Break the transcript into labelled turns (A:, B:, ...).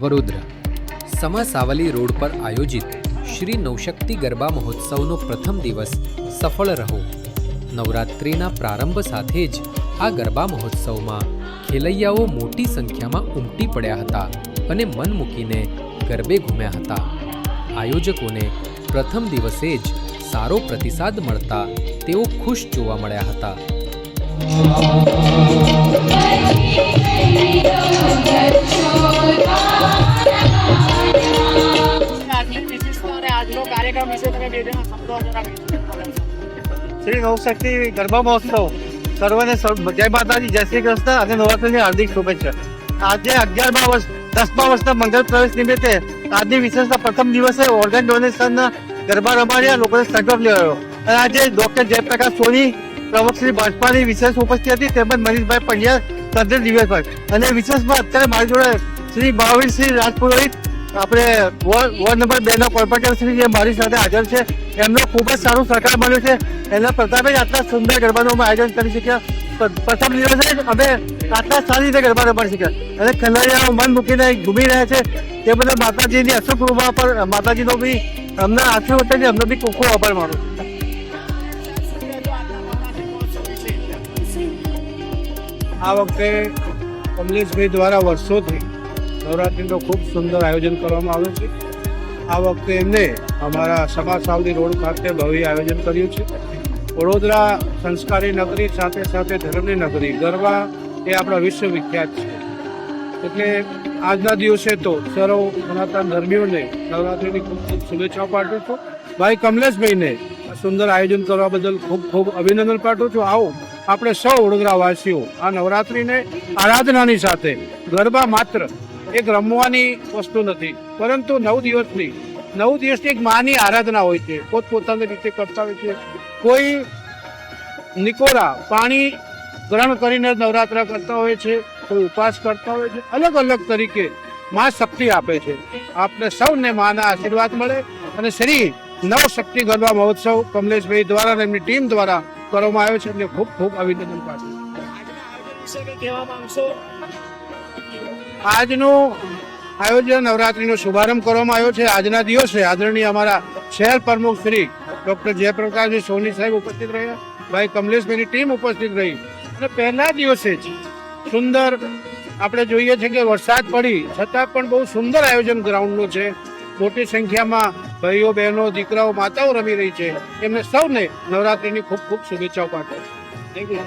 A: વડોદરા. સમા Savli road પર આયોજિત શ્રી નવશક્તિ ગરબા મહોત્સવનો પ્રથમ દિવસ સફળ રહો. નવરાત્રિના પ્રારંભ સાથે જ આ ગરબા મહોત્સવમાં ખેલૈયાઓ મોટી સંખ્યામાં ઉમટી પડ્યા હતા અને મન મૂકીને ગરબે ઘૂમ્યા હતા. આયોજકોને પ્રથમ દિવસે જ સારો પ્રતિસાદ મળતા તેઓ ખુશ જોવા મળ્યા હતા.
B: આજનો કાર્યક્રમ વિશે તમે બે જણા શબ્દો
C: શ્રી નવશક્તિ ગરબા મહોત્સવ. સર્વને જય માતાજી, જય શ્રી કૃષ્ણ અને નવરાત્રિની હાર્દિક શુભેચ્છા. આજે અગિયારમા વર્ષ દસમા વર્ષના મંગળ પ્રવેશ નિમિત્તે આજની વિશેષતા પ્રથમ દિવસે ઓર્ગન ડોનેશન ગરબા રમાડ્યા, લોકોને સંકલ્પ લેવાયો. અને આજે ડોક્ટર જયપ્રકાશ સોની, પ્રમુખ શ્રી ભાજપાની વિશેષ ઉપસ્થિત હતી, તેમજ મનીષભાઈ પંડ્યા તંત્ર દિવેશભાઈ અને વિશેષમાં અત્યારે મારી જોડે શ્રી મહાવીર શ્રી રાજપુરોહિત આપણે વોર્ડ નંબર બે ના કોર્પોરેટર શ્રી જે મારી સાથે હાજર છે, એમનો ખૂબ જ સારું સહકાર મળ્યો છે. એના પ્રતાપે જ આટલા સુંદર ગરબાનું અમે આયોજન કરી શક્યા. પ્રથમ દિવસે અમે આટલા સારી રીતે ગરબા રમાડી શક્યા. અને ખેલૈયાઓ મન મૂકીને ઘૂમી રહ્યા છે. તે બધા માતાજીની અશોક કૃપા પર માતાજીનો બી અમને આશીર્વાદ છે અમને બી ખૂબ આભાર માનું
D: આ વખતે કમલેશભાઈ દ્વારા વર્ષોથી નવરાત્રિનું ખૂબ સુંદર આયોજન કરવામાં આવ્યું છે. આ વખતે એમને અમારા સમાજ સાવલી રોડ ખાતે ભવ્ય આયોજન કર્યું છે. વડોદરા સંસ્કારી નગરી સાથે સાથે ધર્મની નગરી, ગરબા એ આપણા વિશ્વ વિખ્યાત છે. એટલે આજના દિવસે તો સર્વ સનાતન ધર્મીઓને નવરાત્રિની ખૂબ ખૂબ શુભેચ્છાઓ પાઠવું છું. ભાઈ કમલેશભાઈને સુંદર આયોજન કરવા બદલ ખૂબ ખૂબ અભિનંદન પાઠવું છું. આવો, આપણે સૌ વડોદરાવાસીઓ આ નવરાત્રિને આરાધનાની સાથે ગરબા માત્ર એક રમવાની વસ્તુ નથી. પરંતુ નવ દિવસની નવ દિવસની એક માની આરાધના હોય છે. પોતપોતાની રીતે કરતા હોય છે. કોઈ નિકોરા પાણી ગ્રહણ કરીને નવરાત્રા કરતા હોય છે, કોઈ ઉપવાસ કરતા હોય છે, અલગ અલગ તરીકે માં શક્તિ આપે છે. આપને સૌને માના આશીર્વાદ મળે અને શ્રી નવ શક્તિ ગરબા મહોત્સવ કમલેશભાઈ દ્વારા અને એમની ટીમ દ્વારા કરવામાં આવ્યો છે. એમને ખૂબ ખૂબ અભિનંદન પાઠવું. છું.
B: આજના આયોજન વિશે કંઈ કહેવા માંગશો?
D: આજનું આયોજન નવરાત્રીનો શુભારંભ કરવામાં આવ્યો છે. આજના દિવસે આદરણીય અમારા શહેર પ્રમુખ શ્રી ડોક્ટર જયપ્રકાશજી સોની સાહેબ ઉપસ્થિત રહ્યા. ભાઈ કમલેશભાઈની ટીમ ઉપસ્થિત રહી. અને પહેલા દિવસે જ સુંદર આપણે જોઈએ છે કે વરસાદ પડી. છતાં પણ બહુ સુંદર આયોજન ગ્રાઉન્ડનું છે. મોટી સંખ્યામાં ભાઈઓ, બહેનો, દીકરાઓ, માતાઓ રમી રહી છે. એમને સૌને નવરાત્રીની ખૂબ ખૂબ શુભેચ્છાઓ પાઠવું થેન્ક યુ